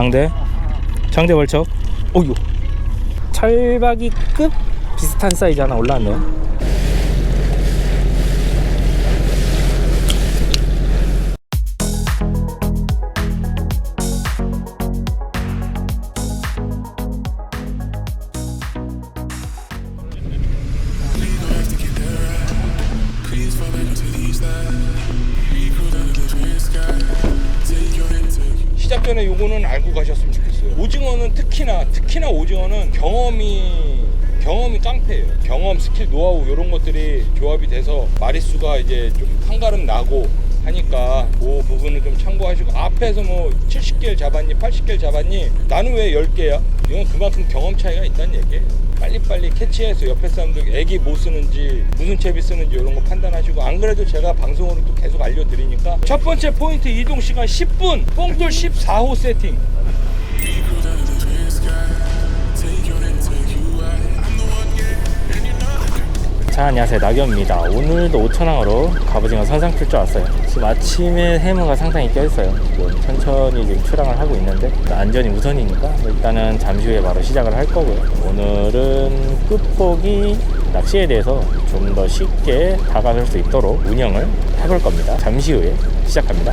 장대 장대 월척. 오유 철박이급 비슷한 사이즈 하나 올라왔네요 전에 요거는 알고 가셨으면 좋겠어요. 오징어는 특히나 특히나 오징어는 경험이 경험이 깡패예요. 경험, 스킬, 노하우 이런 것들이 조합이 돼서 마리수가 이제 좀 한가름 나고 하니까 그 부분을 좀 참고하시고 앞에서 뭐 70개를 잡았니 80개를 잡았니 나는 왜 10개야? 이건 그만큼 경험 차이가 있다는 얘기예요. 빨리빨리 캐치해서 옆에 사람들 애기 뭐 쓰는지 무슨 채비 쓰는지 이런 거 판단하시고 안 그래도 제가 방송으로 또 계속 알려드리니까 첫 번째 포인트 이동 시간 10분 뽕돌 14호 세팅 자 안녕하세요. 낙엽입니다. 오늘도 5천항으로 갑오징어 선상 출조 왔어요. 지금 아침에 해무가 상당히 껴있어요. 천천히 지금 출항을 하고 있는데 안전이 우선이니까 일단은 잠시 후에 바로 시작을 할 거고요. 오늘은 끝보기 낚시에 대해서 좀 더 쉽게 다가설 수 있도록 운영을 해볼 겁니다. 잠시 후에 시작합니다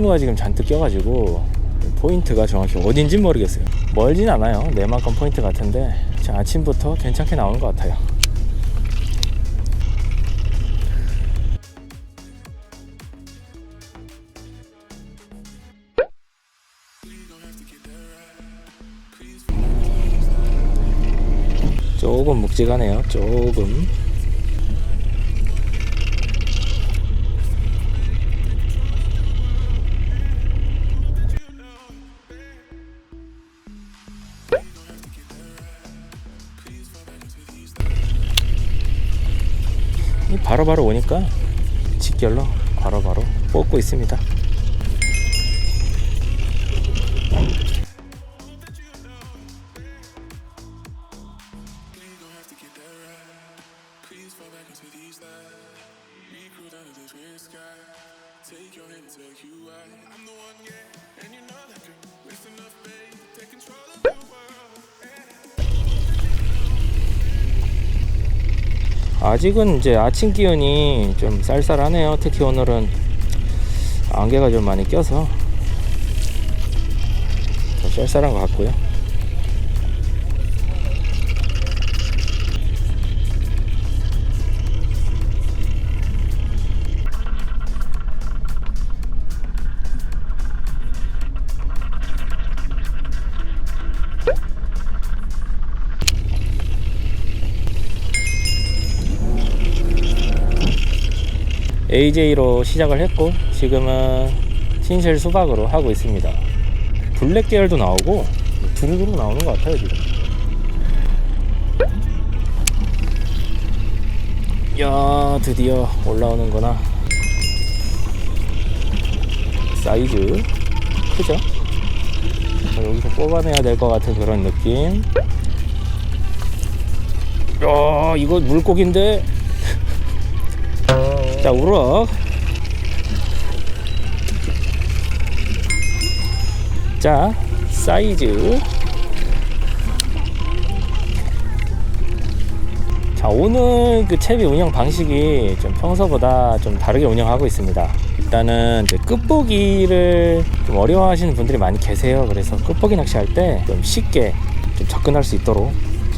해무가 지금 잔뜩 껴가지고 포인트가 정확히 어딘지 모르겠어요. 멀진 않아요. 내만큼 포인트 같은데 아침부터 괜찮게 나오는 것 같아요. 조금 묵직하네요. 조금 이 바로 바로 오니까 직결로 바로바로 뽑고 있습니다. 아직은 이제 아침 기온이 좀 쌀쌀하네요. 특히 오늘은 안개가 좀 많이 껴서 더 쌀쌀한 것 같고요. AJ로 시작을 했고 지금은 신실 수박으로 하고 있습니다. 블랙 계열도 나오고 두루두루 나오는 것 같아요 지금. 야 드디어 올라오는구나. 사이즈 크죠? 여기서 뽑아내야 될 것 같은 그런 느낌. 야 이거 물고기인데 자 우럭. 자 사이즈. 자 오늘 그 채비 운영 방식이 좀 평소보다 좀 다르게 운영하고 있습니다. 일단은 이제 끝보기를 좀 어려워하시는 분들이 많이 계세요. 그래서 끝보기 낚시할 때 좀 쉽게 좀 접근할 수 있도록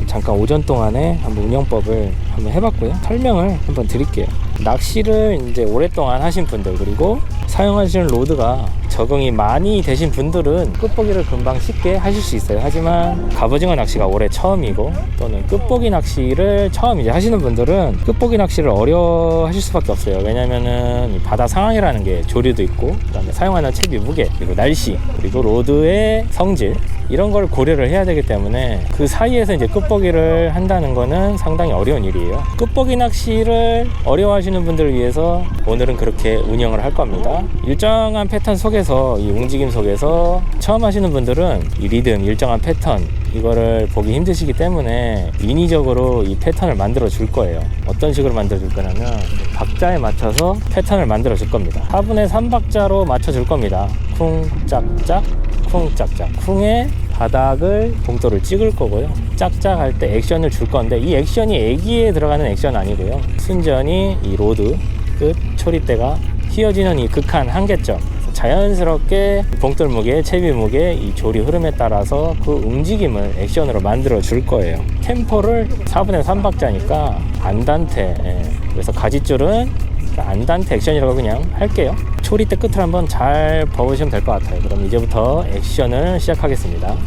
잠깐 오전 동안에 한번 운영법을 한번 해봤고요. 설명을 한번 드릴게요 낚시를 이제 오랫동안 하신 분들 그리고 사용하시는 로드가 적응이 많이 되신 분들은 끝보기를 금방 쉽게 하실 수 있어요. 하지만 갑오징어 낚시가 올해 처음이고 또는 끝보기 낚시를 처음 이제 하시는 분들은 끝보기 낚시를 어려워하실 수밖에 없어요. 왜냐면은 이 바다 상황이라는 게 조류도 있고 그다음에 사용하는 채비 무게 그리고 날씨 그리고 로드의 성질 이런 걸 고려를 해야 되기 때문에 그 사이에서 이제 끝보기를 한다는 거는 상당히 어려운 일이에요. 끝보기 낚시를 어려워하시는 분들을 위해서 오늘은 그렇게 운영을 할 겁니다. 일정한 패턴 속에 서 이 움직임 속에서 처음 하시는 분들은 이 리듬 일정한 패턴 이거를 보기 힘드시기 때문에 인위적으로 이 패턴을 만들어 줄 거예요. 어떤 식으로 만들어 줄 거냐면 박자에 맞춰서 패턴을 만들어 줄 겁니다. 4분의 3박자로 맞춰 줄 겁니다. 쿵 짝짝 쿵 짝짝 쿵에 바닥을 봉돌을 찍을 거고요. 짝짝 할 때 액션을 줄 건데 이 액션이 애기에 들어가는 액션 아니고요. 순전히 이 로드 끝 초리대가 휘어지는 이 극한 한계점 자연스럽게 봉돌 무게, 채비 무게, 이 조리 흐름에 따라서 그 움직임을 액션으로 만들어 줄 거예요. 템포를 4분의 3박자니까 안단테. 예. 그래서 가지줄은 안단테 액션이라고 그냥 할게요. 초리대 끝을 한번 잘 봐보시면 될 것 같아요. 그럼 이제부터 액션을 시작하겠습니다. 자,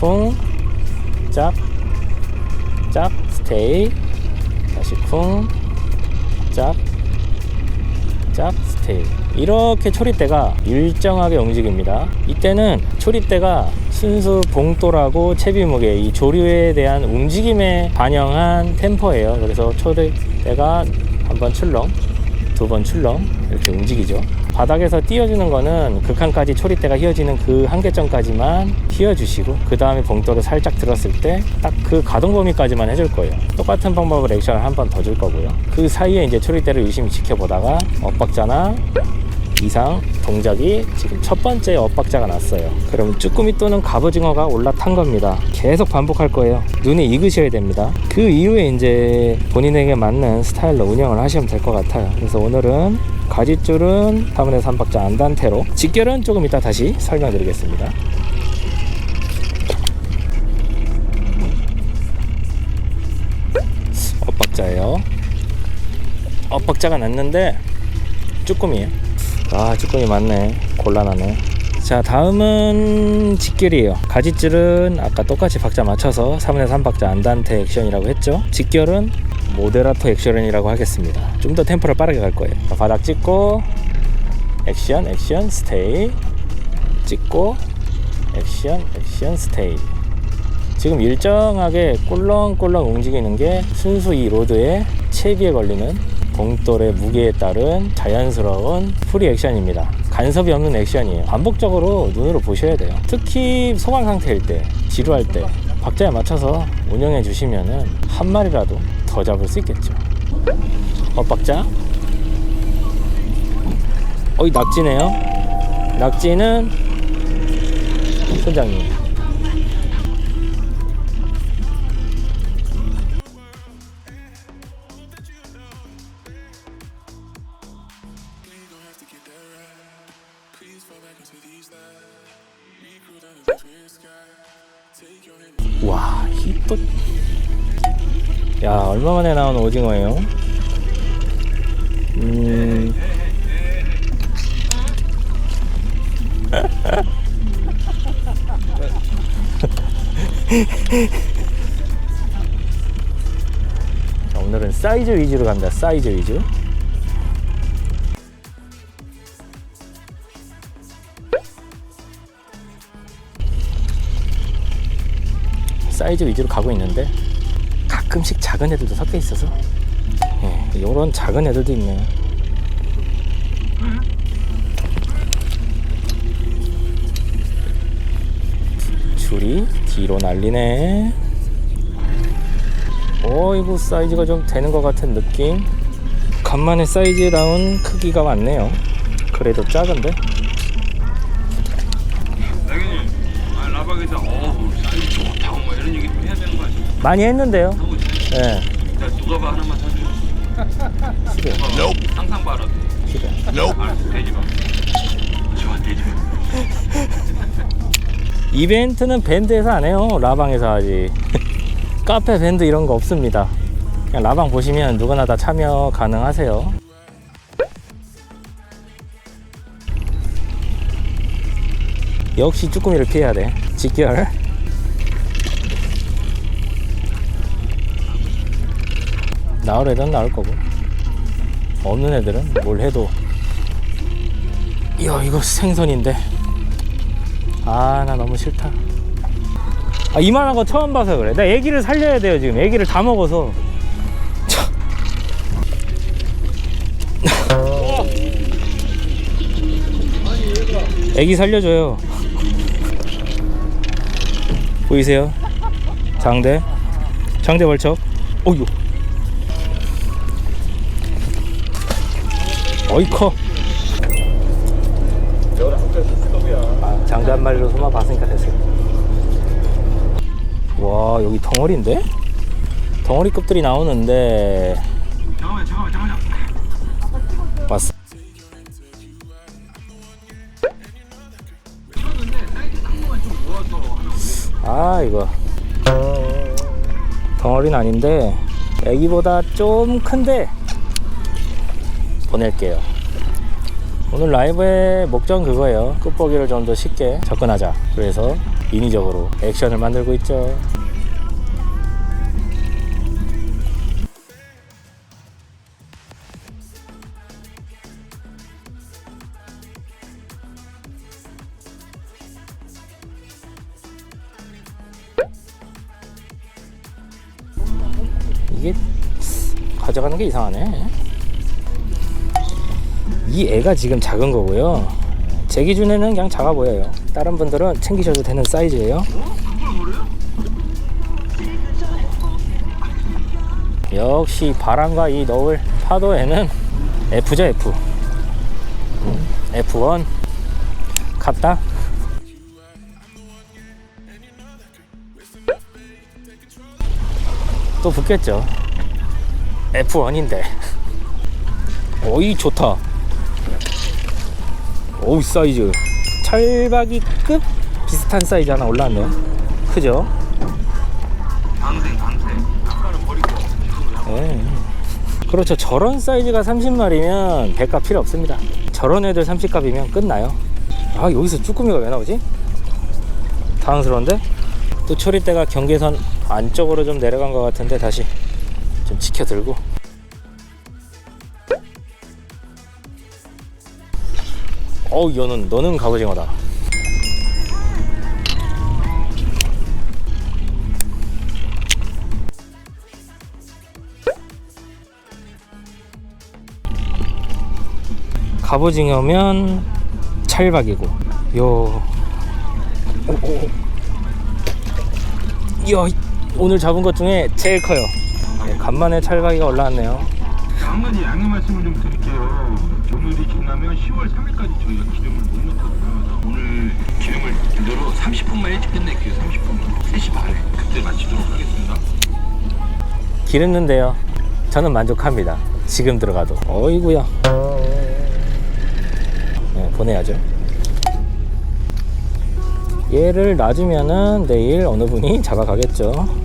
쿵, 짝, 짝, 스테이. 다시 쿵, 짝, 짝, 스테이. 이렇게 초리대가 일정하게 움직입니다. 이때는 초리대가 순수 봉돌하고 채비 무게 이 조류에 대한 움직임에 반영한 템포예요. 그래서 초리대가 한 번 출렁, 두 번 출렁 이렇게 움직이죠. 바닥에서 띄워주는 거는 극한까지 초리대가 휘어지는 그 한계점까지만 휘어주시고 그 다음에 봉돌을 살짝 들었을 때 딱 그 가동 범위까지만 해줄 거예요. 똑같은 방법으로 액션을 한 번 더 줄 거고요. 그 사이에 이제 초리대를 유심히 지켜보다가 엇박자나 이상 동작이 지금 첫 번째 엇박자가 났어요. 그럼 쭈꾸미 또는 갑오징어가 올라탄 겁니다. 계속 반복할 거예요. 눈에 익으셔야 됩니다. 그 이후에 이제 본인에게 맞는 스타일로 운영을 하시면 될 것 같아요. 그래서 오늘은 가지줄은 3분의 3박자 안단테로 직결은 조금 이따 다시 설명드리겠습니다. 엇박자예요. 엇박자가 났는데 쭈꾸미에요. 아 쭈꾸미 많네 곤란하네 자 다음은 직결이에요 가지줄은 아까 똑같이 박자 맞춰서 3분의 3박자 안단테 액션이라고 했죠 직결은 모데라토 액션이라고 하겠습니다 좀 더 템포를 빠르게 갈 거예요 자, 바닥 찍고 액션 액션 스테이 찍고 액션 액션 스테이 지금 일정하게 꿀렁꿀렁 움직이는 게 순수 이 로드의 채비에 걸리는 봉돌의 무게에 따른 자연스러운 프리 액션입니다. 간섭이 없는 액션이에요. 반복적으로 눈으로 보셔야 돼요. 특히 소강 상태일 때, 지루할 때, 박자에 맞춰서 운영해 주시면은 한 마리라도 더 잡을 수 있겠죠. 엇박자. 어이 낙지네요. 낙지는 선장님. 얼마 만에 나온 오징어예요? 음. 자, 오늘은 사이즈 위주로 간다. 사이즈 위주. 사이즈 위주로 가고 있는데 작은 애들도 섞여 있어서 예, 이런 작은 애들도 있네요. 줄이 뒤로 날리네. 어이구 사이즈가 좀 되는 것 같은 느낌. 간만에 사이즈다운 크기가 왔네요. 그래도 작은데. 많이 했는데요. 예. 자 누가 봐 하나만 사줘. 싫어. 항상 봐라. 싫어. 알았어 돼지봐. 좋아 돼지봐. 이벤트는 밴드에서 안 해요. 라방에서 하지. 카페 밴드 이런 거 없습니다. 그냥 라방 보시면 누구나 다 참여 가능하세요. 역시 쭈꾸미를 피해야 돼. 직결. 나올 애들은 나올 거고. 없는 애들은 뭘 해도. 이야, 이거 생선인데. 아, 나 너무 싫다. 아, 이만한 거 처음 봐서 그래. 나 애기를 살려야 돼요, 지금. 애기를 다 먹어서. 참. 애기 살려줘요. 보이세요? 장대. 장대 벌쩍. 어이 어이 커. 아, 마리로 소마 봤으니까 됐어요. 와 여기 덩어리인데? 덩어리급들이 나오는데 잠깐만 잠깐만 잠깐만. 왔어. 아 이거 덩어리는 아닌데 애기보다 좀 큰데 보낼게요. 오늘 라이브의 목적은 그거예요. 끝보기를 좀 더 쉽게 접근하자. 그래서 인위적으로 액션을 만들고 있죠. 이게 가져가는 게 이상하네. 이 애가 지금 작은 거고요. 제 기준에는 그냥 작아 보여요. 다른 분들은 챙기셔도 되는 사이즈예요. 역시 바람과 이 너울 파도에는 F죠 F. 음, F1 갔다. 또 붙겠죠. F1인데. 어이 좋다. 오우 사이즈. 찰박이급 비슷한 사이즈 하나 올라왔네요. 크죠? 방생 방생. 아까는 버리고. 네. 그렇죠. 저런 사이즈가 30마리면 배값 필요 없습니다. 저런 애들 30값이면 끝나요. 아, 여기서 쭈꾸미가 왜 나오지? 당황스러운데? 또 초리대가 경계선 안쪽으로 좀 내려간 것 같은데 다시 좀 지켜들고. 어우, 너는, 너는 갑오징어다. 갑오징어면 찰박이고 요 오, 오. 이야 이- 오늘 잡은 것 중에 제일 커요 네, 간만에 찰박이가 올라왔네요 한 가지 양해 말씀을 좀 드릴게요. 오늘이 지나면 10월 3 일까지 저희가 기름을 못 넣거든요. 그래서 오늘 기름을 그대로 30분만 일찍 끝낼게요. 30분만. 3시 반에 그때 마치도록 하겠습니다. 기름는데요 저는 만족합니다 지금 들어가도 어이구야 네, 보내야죠 얘를 놔주면은 내일 어느 분이 잡아가겠죠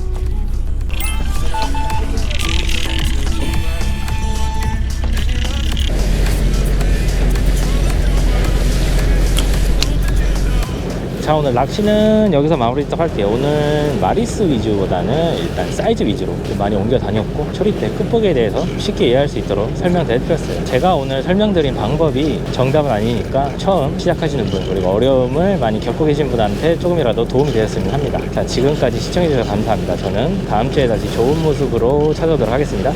자 오늘 낚시는 여기서 마무리 딱 할게요. 오늘 마리스 위주보다는 일단 사이즈 위주로 좀 많이 옮겨 다녔고 초리대 끝보기에 대해서 쉽게 이해할 수 있도록 설명드렸어요. 제가 오늘 설명드린 방법이 정답은 아니니까 처음 시작하시는 분 그리고 어려움을 많이 겪고 계신 분한테 조금이라도 도움이 되었으면 합니다. 자 지금까지 시청해주셔서 감사합니다. 저는 다음 주에 다시 좋은 모습으로 찾아오도록 하겠습니다